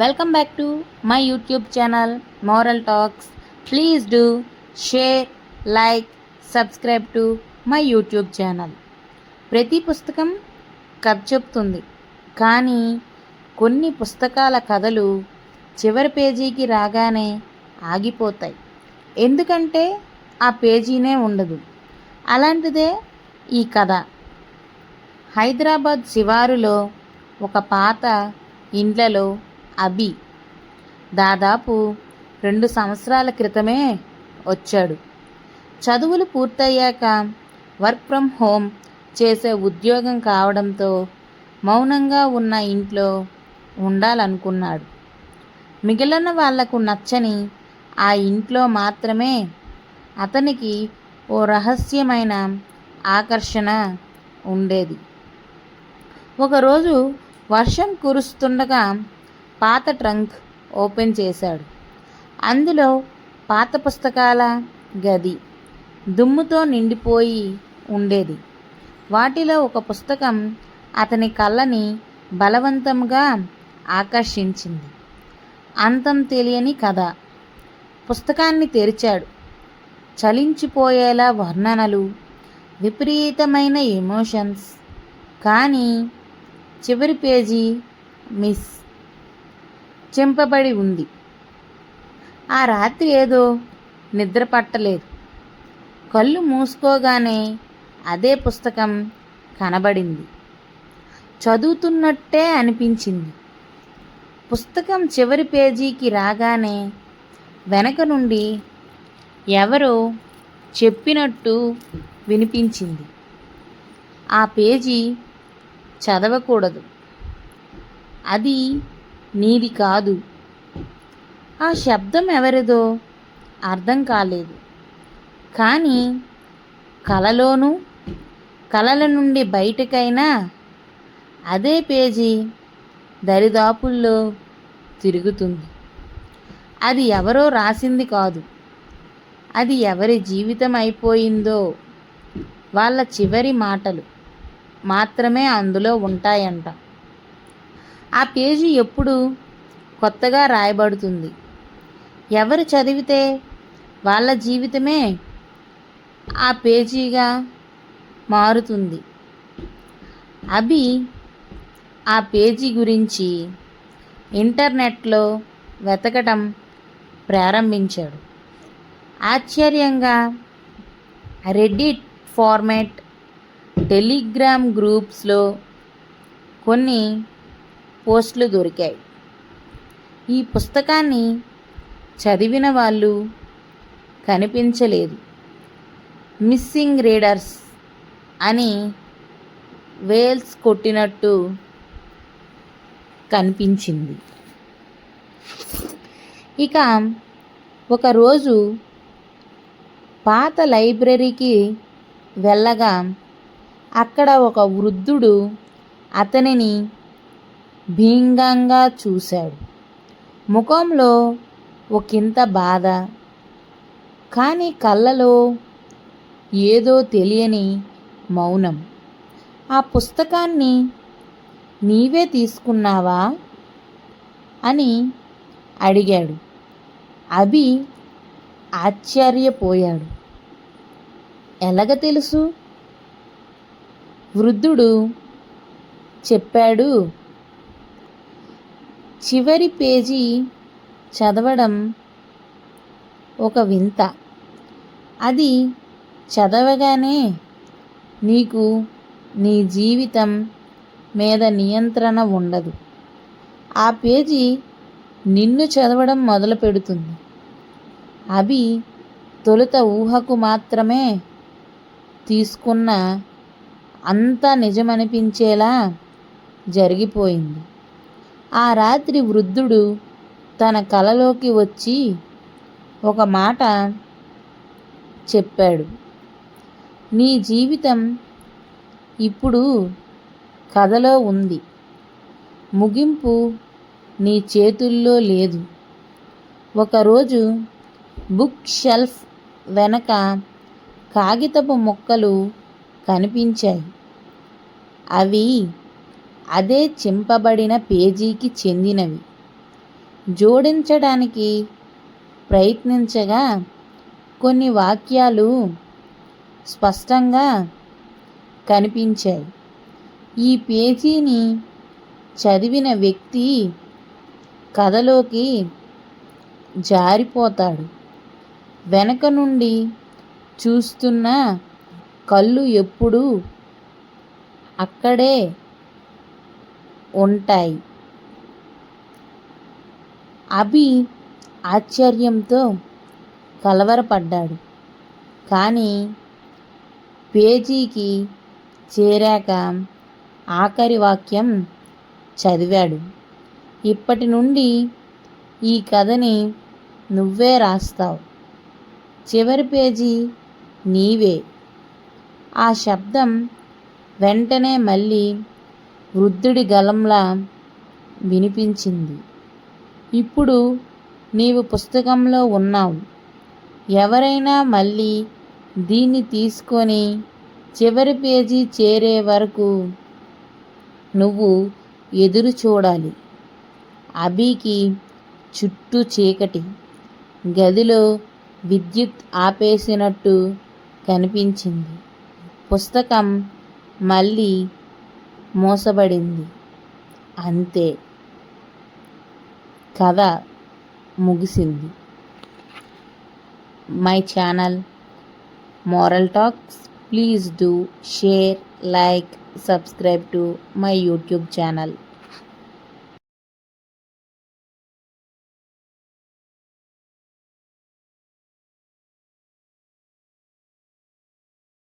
Welcome back to my YouTube channel moral talks please do share like subscribe to my YouTube channel ప్రతి పుస్తకం కథ చెప్తుంది. కానీ కొన్ని పుస్తకాల కథలు చివరి పేజీకి రాగానే ఆగిపోతాయి. ఎందుకంటే ఆ పేజీనే ఉండదు. అలాంటిదే ఈ కథ. హైదరాబాద్ శివారులో ఒక పాత ఇండ్లలో అభి. దాదాపు రెండు సంవత్సరాల క్రితమే వచ్చాడు. చదువులు పూర్తయ్యాక వర్క్ ఫ్రమ్ హోమ్ చేసే ఉద్యోగం కావడంతో మౌనంగా ఉన్న ఇంట్లో ఉండాలనుకున్నాడు. మిగిలిన వాళ్ళకు నచ్చని ఆ ఇంట్లో మాత్రమే అతనికి ఓ రహస్యమైన ఆకర్షణ ఉండేది. ఒకరోజు వర్షం కురుస్తుండగా పాత ట్రంక్ ఓపెన్ చేశాడు. అందులో పాత పుస్తకాల గది దుమ్ముతో నిండిపోయి ఉండేది. వాటిలో ఒక పుస్తకం అతని కళ్ళని బలవంతంగా ఆకర్షించింది. అంతం తెలియని కథ. పుస్తకాన్ని తెరిచాడు. చలించిపోయేలా వర్ణనలు విపరీతమైన ఎమోషన్స్. కానీ చివరి పేజీ మిస్. చెంపబడి ఉంది. ఆ రాత్రి ఏదో నిద్ర పట్టలేదు. కళ్ళు మూసుకోగానే అదే పుస్తకం కనబడింది. చదువుతున్నట్టే అనిపించింది. పుస్తకం చివరి పేజీకి రాగానే వెనక నుండి ఎవరో చెప్పినట్టు వినిపించింది. ఆ పేజీ చదవకూడదు. అది నీది కాదు. ఆ శబ్దం ఎవరిదో అర్థం కాలేదు. కానీ కలలోనూ కలల నుండి బయటకైనా అదే పేజీ దరిదాపుల్లో తిరుగుతుంది. అది ఎవరో రాసింది కాదు. అది ఎవరి జీవితం అయిపోయిందో వాళ్ళ చివరి మాటలు మాత్రమే అందులో ఉంటాయంట. ఆ పేజీ ఎప్పుడు కొత్తగా రాయబడుతుంది. ఎవరు చదివితే వాళ్ళ జీవితమే ఆ పేజీగా మారుతుంది. అభి ఆ పేజీ గురించి ఇంటర్నెట్లో వెతకటం ప్రారంభించాడు. ఆశ్చర్యంగా రెడ్డిట్ ఫార్మాట్ టెలిగ్రామ్ గ్రూప్స్లో కొన్ని పోస్టులు దొరికాయి. ఈ పుస్తకాన్ని చదివిన వాళ్ళు కనిపించలేదు. మిస్సింగ్ రీడర్స్ అని వేల్స్ కొట్టినట్టు కనిపించింది. ఇక ఒకరోజు పాత లైబ్రరీకి వెళ్ళగా అక్కడ ఒక వృద్ధుడు అతనిని భీంగంగా చూశాడు. ముఖంలో ఒకంత బాధ. కానీ కళ్ళలో ఏదో తెలియని మౌనం. ఆ పుస్తకాన్ని నీవే తీసుకున్నావా? అని అడిగాడు. అభి ఆశ్చర్యపోయాడు. ఎలాగ తెలుసు? వృద్ధుడు చెప్పాడు చివరి పేజీ చదవడం ఒక వింత. అది చదవగానే నీకు నీ జీవితం మీద నియంత్రణ ఉండదు. ఆ పేజీ నిన్ను చదవడం మొదలు పెడుతుంది. అవి తొలుత ఊహకు మాత్రమే తీసుకున్న అంత నిజమనిపించేలా జరిగిపోయింది. ఆ రాత్రి వృద్ధుడు తన కలలోకి వచ్చి ఒక మాట చెప్పాడు. నీ జీవితం ఇప్పుడు కథలో ఉంది. ముగింపు నీ చేతుల్లో లేదు. ఒకరోజు బుక్ షెల్ఫ్ వెనక కాగితపు మొక్కలు కనిపించాయి. అవి అదే చింపబడిన పేజీకి చెందినవి. జోడించడానికి ప్రయత్నించగా కొన్ని వాక్యాలు స్పష్టంగా కనిపించాయి. ఈ పేజీని చదివిన వ్యక్తి కథలోకి జారిపోతాడు. వెనక నుండి చూస్తున్న కళ్ళు ఎప్పుడూ అక్కడే ఉంటాయి. అభి ఆశ్చర్యంతో కలవరపడ్డాడు. కానీ పేజీకి చేరాక ఆఖరి వాక్యం చదివాడు. ఇప్పటి నుండి ఈ కథని నువ్వే రాస్తావు. చివరి పేజీ నీవే. ఆ శబ్దం వెంటనే మళ్ళీ వృద్ధుడి గలంలా వినిపించింది. ఇప్పుడు నీవు పుస్తకంలో ఉన్నావు. ఎవరైనా మళ్ళీ దీన్ని తీసుకొని చివరి పేజీ చేరే వరకు నువ్వు ఎదురు చూడాలి అభికి చుట్టూ చీకటి గదిలో విద్యుత్ ఆపేసినట్టు కనిపించింది. పుస్తకం మళ్ళీ మోసబడింది. అంతే. కథ ముగిసింది. My channel moral talks. Please do share like subscribe to my YouTube channel.